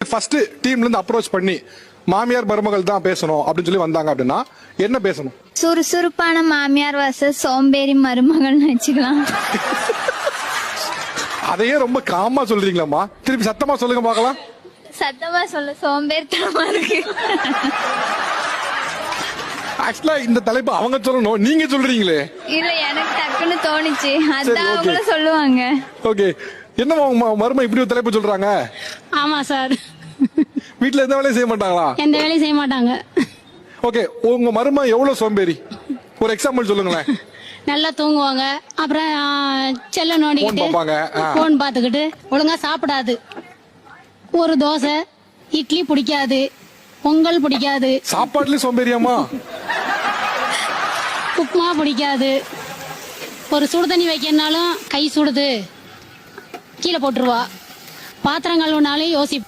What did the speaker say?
First டீம்ல இருந்து approach பண்ணி மாமியார் மருமகள் தான் பேசணும் அப்படின்னு சொல்லி வந்தாங்க அப்படின்னா என்ன பேசணும்? சுறுசுறுப்பான மாமியார் வர்சஸ் சோம்பேறி மருமகள்னு வச்சுக்கலாம். அதையே ரொம்ப காமா சொல்றீங்களாம்மா. திருப்பி சத்தமா சொல்லுங்க பார்க்கலாம். சத்தமா சொல்ல சோம்பேறித்தனமா இருக்கு. ஆக்சுவலா இந்த தலைப்பு அவங்க சொல்லணும் நீங்க சொல்றீங்களே? இல்ல எனக்கு டக்குன்னு தோணுச்சு. அதான் okay. அவங்களும் சொல்லுவாங்க. ஓகே என்னம்மா உங்க ம- மருமக இப்படி ஒரு தலைப்பு சொல்றாங்க? ஆமா சார். வீட்ல எந்த வேலையும் செய்ய மாட்டாங்களா? எந்த வேலையும் செய்ய மாட்டாங்க. ஓகே உங்க மருமக எவ்வளவு சோம்பேறி? ஒரு எக்ஸாம்பிள் சொல்லுங்களேன். நல்லா தூங்குவாங்க. அப்புறம் செல்ல நோண்டிக்கிட்டு. போன் பார்த்துக்கிட்டு ஒழுங்கா சாப்பிடாது. ஒரு தோசை இட்லி பிடிக்காது. பொங்கல் பிடிக்காது. சாப்பாட்டுலயும் சோம்பேறியாமா உப்புமா பிடிக்காது. ஒரு சுடு தண்ணி வைக்கனாலும் கை சுடுது. கீழே போட்டுருவா. பாத்திரம் கழுவுனாலும் யோசி